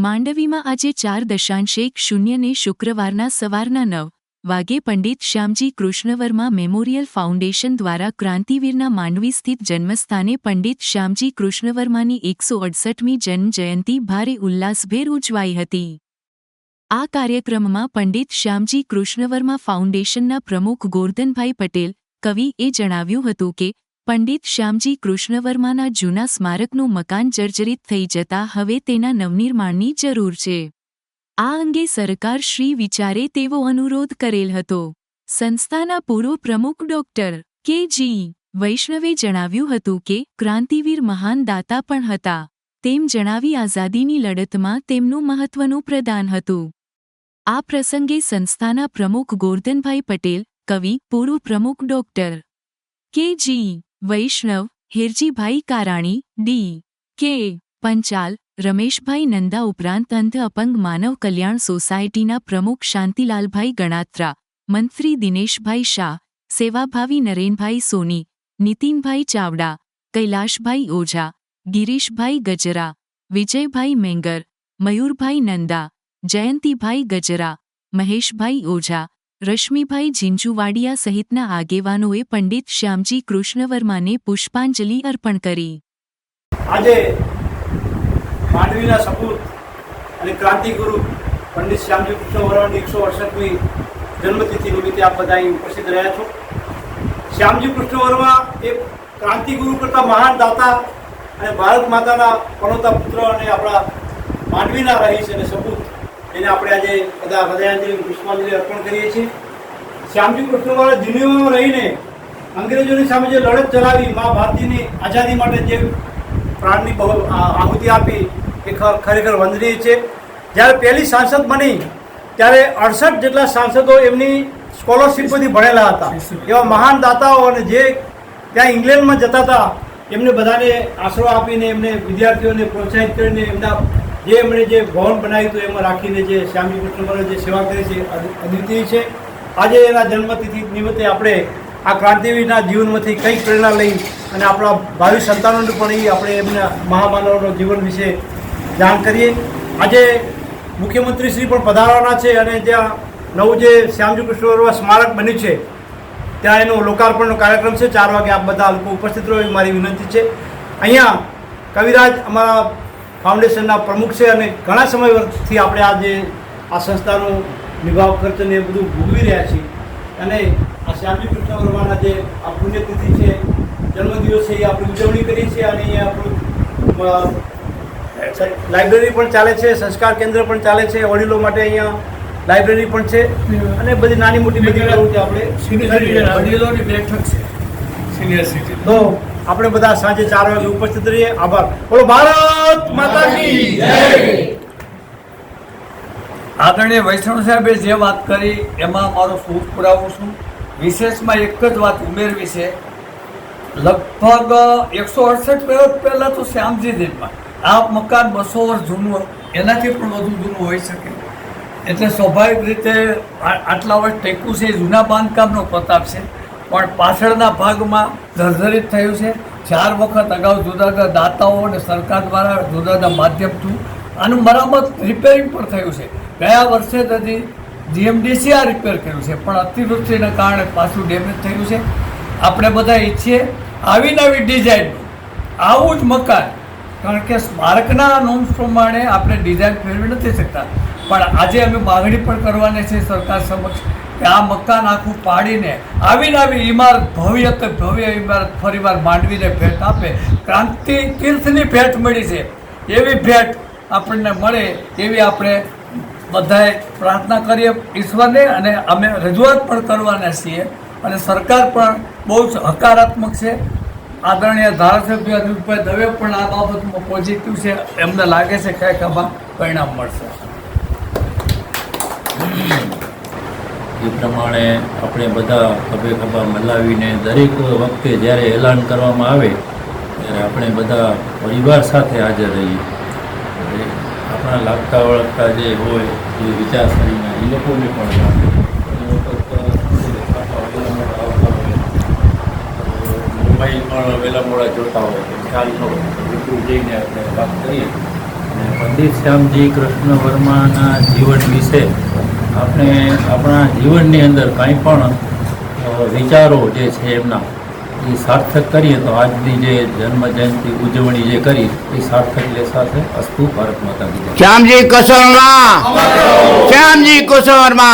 માંડવીમાં આજે ચાર દશાંશ એક શૂન્યને શુક્રવારના સવારના નવ વાગે પંડિત શ્યામજી કૃષ્ણવર્મા મેમોરિયલ ફાઉન્ડેશન દ્વારા ક્રાંતિવીરના માંડવી સ્થિત જન્મસ્થાને પંડિત શ્યામજી કૃષ્ણવર્માની એકસો અડસઠમી જન્મજયંતિ ભારે ઉલ્લાસભેર ઉજવાઈ હતી. આ કાર્યક્રમમાં પંડિત શ્યામજી કૃષ્ણવર્મા ફાઉન્ડેશનના પ્રમુખ ગોરધનભાઈ પટેલ કવિએ જણાવ્યું હતું કે પંડિત શ્યામજી કૃષ્ણવર્માના જૂના સ્મારકનું મકાન જર્જરિત થઈ જતા હવે તેના નવનિર્માણની જરૂર છે. આ અંગે સરકાર શ્રી વિચારે તેવો અનુરોધ કરેલ હતો. સંસ્થાના પૂર્વ પ્રમુખ ડોક્ટર કે જી વૈષ્ણવે જણાવ્યું હતું કે ક્રાંતિવીર મહાન દાતા પણ હતા. તેમ જણાવી આઝાદીની લડતમાં તેમનું મહત્વનું પ્રદાન હતું. આ પ્રસંગે સંસ્થાના પ્રમુખ ગોરધનભાઈ પટેલ, કવિ, પૂર્વ પ્રમુખ ડોક્ટર કે જી વૈષ્ણવ, હિરજીભાઈ કારાણી, ડી. કે. પંચાલ, રમેશભાઈ નંદા ઉપરાંત અંધ અપંગ માનવ કલ્યાણ સોસાયટીના પ્રમુખ શાંતિલાલભાઈ ગણાત્રા, મંત્રી દિનેશભાઈ શાહ, સેવાભાવી નરેનભાઈ સોની, નીતિનભાઈ ચાવડા, કૈલાશભાઈ ઓઝા, ગિરીશભાઈ ગજરા, વિજયભાઈ મેંગર, મયુરભાઈ નંદા, જયંતિભાઈ ગજરા, મહેશભાઈ ઓઝા રશ્મિભાઈ ઝીંઝુવાડિયા સહિતના આગેવાનોએ પંડિત શ્યામજી કૃષ્ણવર્માને પુષ્પાંજલિ અર્પણ કરી. આજે માંડવીના સપૂત અને ક્રાંતિગુરુ પંડિત શ્યામજી કૃષ્ણ વરાવાની એકસો અડસઠમી જન્મતિથિ નિમિત્તે આપ બધા ઉપસ્થિત રહ્યા છો. શ્યામજી કૃષ્ણ વર્મા એ ક્રાંતિગુરુ કરતા મહાન દાતા અને ભારત માતાના પણોતા પુત્ર અને આપણા માંડવીના રહીશ અને સપૂત એને આપણે આજે બધા હૃદયાંજલિ પુષ્પાંજલિ અર્પણ કરીએ છીએ. શ્યામજી કૃષ્ણ વર્મા દુનિયામાં રહીને અંગ્રેજોની સામે જે લડત ચલાવી, મા ભારતીની આઝાદી માટે જે પ્રાણની બહુ આહુતિ આપી, એ ખરેખર વંદનીય છે. જ્યારે પહેલી સાંસદ બની, ત્યારે અડસઠ જેટલા સાંસદો એમની સ્કોલરશીપથી ભણેલા હતા. એવા મહાન દાતાઓ અને જે ત્યાં ઇંગ્લેન્ડમાં જતા હતા, એમને બધાને આશરો આપીને એમને વિદ્યાર્થીઓને પ્રોત્સાહિત કરીને એમના જે એમણે જે ભવન બનાવ્યું હતું, એમાં રાખીને જે શ્યામજી કૃષ્ણ જે સેવા કરી છે અદ્વિ- અદ્વિતીય છે. આજે એના જન્મતિથિ નિમિત્તે આપણે આ ક્રાંતિવીરના જીવનમાંથી કંઈક પ્રેરણા લઈ અને આપણા ભાવિ સંતાનોને પણ એ આપણે એમના મહામાનવનો જીવન વિશે જાણ કરીએ. આજે મુખ્યમંત્રી શ્રી પણ પધારવાના છે અને ત્યાં નવું જે શ્યામજી કૃષ્ણ સ્મારક બન્યું છે, ત્યાં એનો લોકાર્પણનો કાર્યક્રમ છે. ચાર વાગે આપ બધા લોકો ઉપસ્થિત રહો એ મારી વિનંતી છે. અહીંયા કવિરાજ અમારા ફાઉન્ડેશનના પ્રમુખ છે અને ઘણા સમયથી આપણે આ જે આ સંસ્થાનો નિભાવ ખર્ચને એ બધું ભોગવી રહ્યા છીએ. અને આ શ્યામજી કૃષ્ણ વર્માના જે આ પુણ્યતિથિ છે જન્મદિવસ છે એ આપણે ઉજવણી કરીએ છીએ અને અહીંયા આપણું લાઇબ્રેરી પણ ચાલે છે સંસ્કાર કેન્દ્ર પણ ચાલે છે વડીલો માટે અહીંયા લાઇબ્રેરી પણ છે અને બધી નાની મોટી બધી આપણે સિનિયર વડીલોની બેઠક છે. Senior citizen. તો આપણે બધા સાંજે ચાર વાગે ઉપસ્થિત રહીએ. આભાર. બોલો, ભારત માતા કી જય. આદરણીય વૈષ્ણવ સાહેબે જે વાત કરી, એમાં મારો સુખ પુરાવું છું. વિશેષમાં એક જ વાત ઉમેરવી છે. લગભગ એકસો અડસઠ વર્ષ પહેલાં તો શ્યામજી દેવમાં આ મકાન બસો વર્ષ જૂનું એનાથી પણ વધુ જૂનું હોઈ શકે. એટલે સ્વાભાવિક રીતે આટલા વર્ષ ટેકું છે જૂના બાંધકામનો પ્રતાપ છે. પણ પાછળના ભાગમાં જર્જરિત થયું છે. ચાર વખત અગાઉ જુદા જુદા દાતાઓ અને સરકાર દ્વારા જુદા જુદા માધ્યમથી આનું મરામત રિપેરિંગ પણ થયું છે. ગયા વર્ષે હજી જીએમડીસી આ રિપેર કર્યું છે, પણ અતિવૃષ્ટિના કારણે પાછું ડેમેજ થયું છે. આપણે બધા ઈચ્છીએ આવી નવી ડિઝાઇન આવું જ મકાન. કારણ કે સ્મારકના નોમ્સ પ્રમાણે આપણે ડિઝાઇન ફેરવી નથી શકતા. પણ આજે અમે માગણી પણ કરવાની છે સરકાર સમક્ષ કે આ મકાન આખું પાડીને આવીને આવી ઇમારત ભવ્ય તે ભવ્ય ઇમારત ફરીવાર માંડવીને ભેટ આપે. ક્રાંતિ તીર્થની ભેટ મળી છે. એવી ભેટ આપણને મળે એવી આપણે બધાએ પ્રાર્થના કરીએ ઈશ્વરને અને અમે રજૂઆત પણ કરવાના છીએ અને સરકાર પણ બહુ જ હકારાત્મક છે. આદરણીય ધારાસભ્ય અનિલભાઈ દવે પણ આ બાબતમાં પોઝિટિવ છે. એમને લાગે છે કંઈક આમાં પરિણામ મળશે. એ પ્રમાણે આપણે બધા ખભે ખભા મલાવીને દરેક વખતે જ્યારે એલાન કરવામાં આવે, ત્યારે આપણે બધા પરિવાર સાથે હાજર રહીએ. આપણા લાગતા વળગતા જે હોય, એ વિચારસરીના એ લોકોને પણ મોબાઈલ પણ વહેલા મોડા જોતા હોય તો ખ્યાલ ન હોય જઈને આપણે વાત કરીએ. અને પંડિત શ્યામજી કૃષ્ણ વર્માના જીવન વિશે આપણે આપણા જીવનની અંદર કાંઈ પણ વિચારો જે છે એમના, એ સાર્થક કરીએ તો આજની જે જન્મ જયંતિ ઉજવણી જે કરી, એ સાર્થક લેસાશે અસ્તુ ભારત માતા શ્યામજી કુશવરમાં શ્યામજી શ્યામ